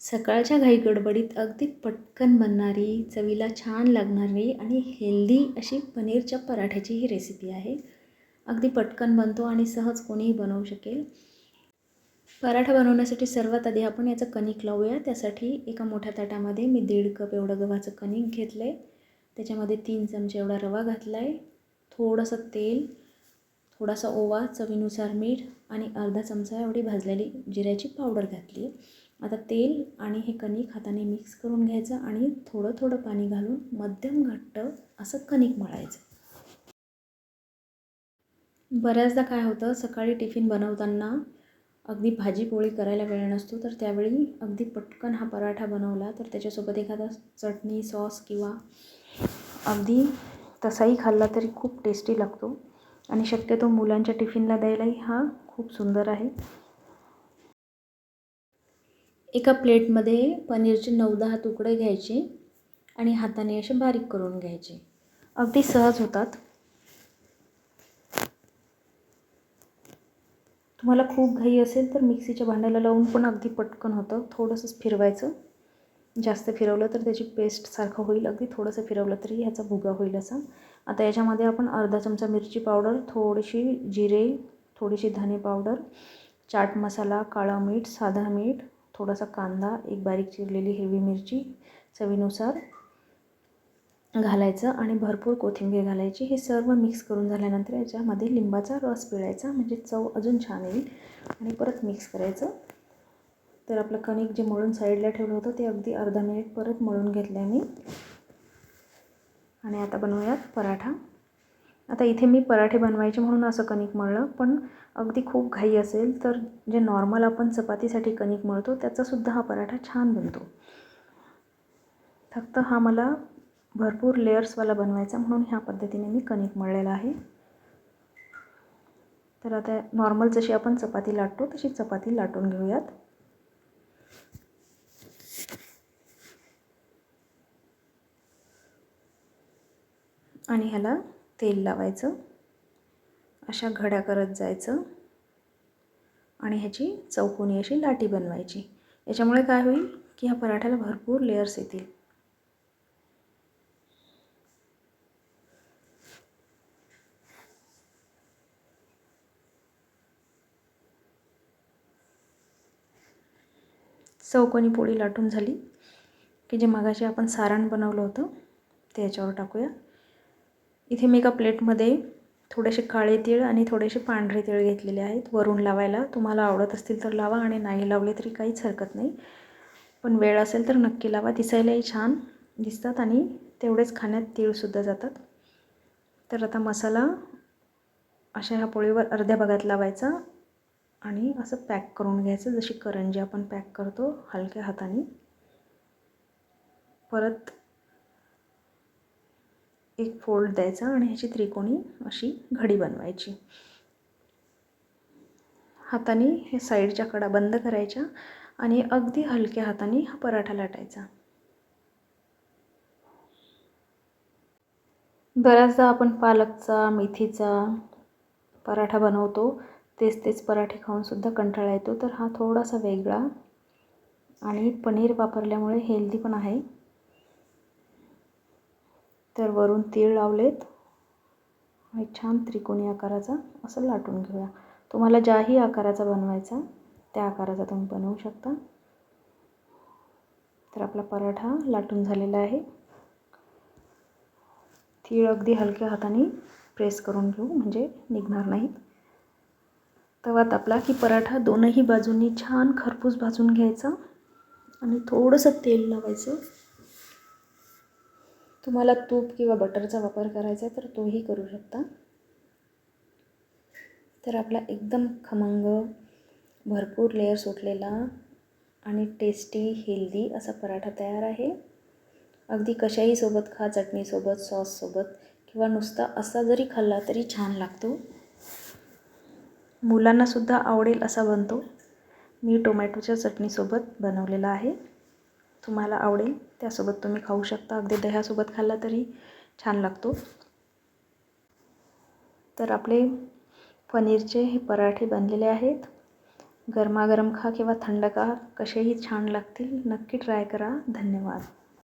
सकाळच्या घाई गडबडीत अगदी पटकन बनणारी चवीला छान लागणारी आणि हेल्दी अशी पनीरच्या पराठ्याची ही रेसिपी आहे. अगदी पटकन बनतो आणि सहज कोणीही बनवू शकेल. पराठा बनवण्यासाठी सर्वात आधी आपण याचं कणिक लावूया. त्यासाठी एका मोठ्या ताटामध्ये मी दीड कप एवढं गव्हाचं कणिक घेतलं आहे त्याच्यामध्ये तीन चमचे एवढा रवा घातला आहे थोडंसं तेल थोडासा ओवा चवीनुसार मीठ आणि अर्धा चमचा एवढी भाजलेली जिऱ्याची पावडर घातली. आहे आता तेल आणि हे कणिक हाताने मिक्स करून घ्यायचं आणि थोडं थोडं पाणी घालून मध्यम घट्ट असं कणिक मळायचं. बऱ्याचदा काय होतं सकाळी टिफिन बनवताना अगदी भाजीपोळी करायला वेळ नसतो तर त्यावेळी अगदी पटकन हा पराठा बनवला तर त्याच्यासोबत एखादा चटणी सॉस किंवा अगदी तसाही खाल्ला तरी खूप टेस्टी लागतो. आणि शक्यतो मुलांच्या टिफिनला द्यायलाही हा खूप सुंदर आहे. एका प्लेटमध्ये पनीरचे नऊ दहा तुकडे घ्यायचे आणि हाताने असे बारीक करून घ्यायचे. अगदी सहज होतात. तुम्हाला खूप घाई असेल तर मिक्सीच्या भांड्याला लावून पण अगदी पटकन होतं. थोडंसंच फिरवायचं. जास्त फिरवलं तर त्याची पेस्टसारखं होईल. अगदी थोडंसं फिरवलं तरी ह्याचा भुगा होईल असा. आता याच्यामध्ये आपण अर्धा चमचा मिरची पावडर थोडीशी जिरे थोडीशी धने पावडर चाट मसाला काळं मीठ साधा मीठ थोडासा कांदा एक बारीक चिरलेली हिरवी मिरची चवीनुसार घालायचं आणि भरपूर कोथिंबीर घालायची. हे सर्व मिक्स करून झाल्यानंतर याच्यामध्ये लिंबाचा रस पिळायचा म्हणजे चव अजून छान येईल. आणि परत मिक्स करायचं. तर आपलं कणिक जे मळून साईडला ठेवलं होतं ते अगदी अर्धा मिनिट परत मळून घेतलं आहे मी. आणि आता बनवूयात पराठा. आता इथे मी पराठे बनवायचे म्हणून असं कणिक मळलं पण अगदी खूप घाई असेल तर जे नॉर्मल आपण चपातीसाठी कणिक मळतो त्याचासुद्धा हा पराठा छान बनतो. फक्त हा मला भरपूर लेयर्सवाला बनवायचा म्हणून ह्या पद्धतीने मी कणिक मळलेला आहे. तर आता नॉर्मल जशी आपण चपाती लाटतो तशी चपाती लाटून घेऊयात. आणि ह्याला तेल लावायचं. अशा घड्या करत जायचं. आणि ह्याची चौकोनी अशी लाटी बनवायची. याच्यामुळे काय होईल की ह्या पराठ्याला भरपूर लेयर्स येतील. चौकोनी पोळी लाटून झाली. की जे मगाशी आपण सारण बनवलं होतं ते याच्यावर टाकूया. इथे मी एका प्लेटमध्ये थोडेसे काळे तीळ आणि थोडेसे पांढरे तीळ घेतलेले आहेत. वरून लावायला तुम्हाला आवडत असतील तर लावा आणि नाही लावले तरी काहीच हरकत नाही. पण वेळ असेल तर नक्की लावा. दिसायलाही छान दिसतात आणि तेवढेच खाण्यात तीळसुद्धा जातात. तर आता मसाला अशा ह्या पोळीवर अर्ध्या भागात लावायचा आणि असं पॅक करून घ्यायचं. जशी करंजी आपण पॅक करतो हलक्या हाताने. परत एक फोल्ड द्यायचा आणि ह्याची त्रिकोणी अशी घडी बनवायची. हाताने हे साईडच्या कडा बंद करायच्या आणि अगदी हलक्या हाताने हा पराठा लाटायचा. बऱ्याचदा आपण पालकचा मेथीचा पराठा बनवतो. तेच तेच पराठे खाऊनसुद्धा कंटाळा येतो. तर हा थोडासा वेगळा आणि पनीर वापरल्यामुळे हेल्दी पण आहे. तर वरून तीळ लावलेत. आणि छान त्रिकोणी आकाराचा असं लाटून घेऊया. तुम्हाला ज्याही आकाराचा बनवायचा त्या आकाराचा तुम्ही बनवू शकता. तर आपला पराठा लाटून झालेला आहे. तीळ अगदी हलक्या हाताने प्रेस करून घेऊ म्हणजे निघणार नाहीत. तवा तापला की पराठा दोनही बाजूंनी छान खरपूस भाजून घ्यायचा आणि थोडंसं तेल लावायचं. तुम्हाला तूप किंवा बटरचा वापर करायचा आहे तर तोही करू शकता. तर आपला एकदम खमंग भरपूर लेअर सुटलेला आणि टेस्टी हेल्दी असा पराठा तयार आहे. अगदी कशाही सोबत खा चटणीसोबत सॉससोबत किंवा नुसता असा जरी खाल्ला तरी छान लागतो. मुलांनासुद्धा आवडेल असा बनतो. मी टोमॅटोच्या चटणीसोबत बनवलेला आहे. तुम्हाला आवडेल. त्यासोबत तुम्ही खाऊ शकता. अगदी दह्यासोबत खाल्ला तरी छान लागतो. तर आपले पनीरचे हे पराठे बनलेले आहेत. गरमागरम खा किंवा थंड खा. कसेही छान लागतील. नक्की ट्राय करा. धन्यवाद.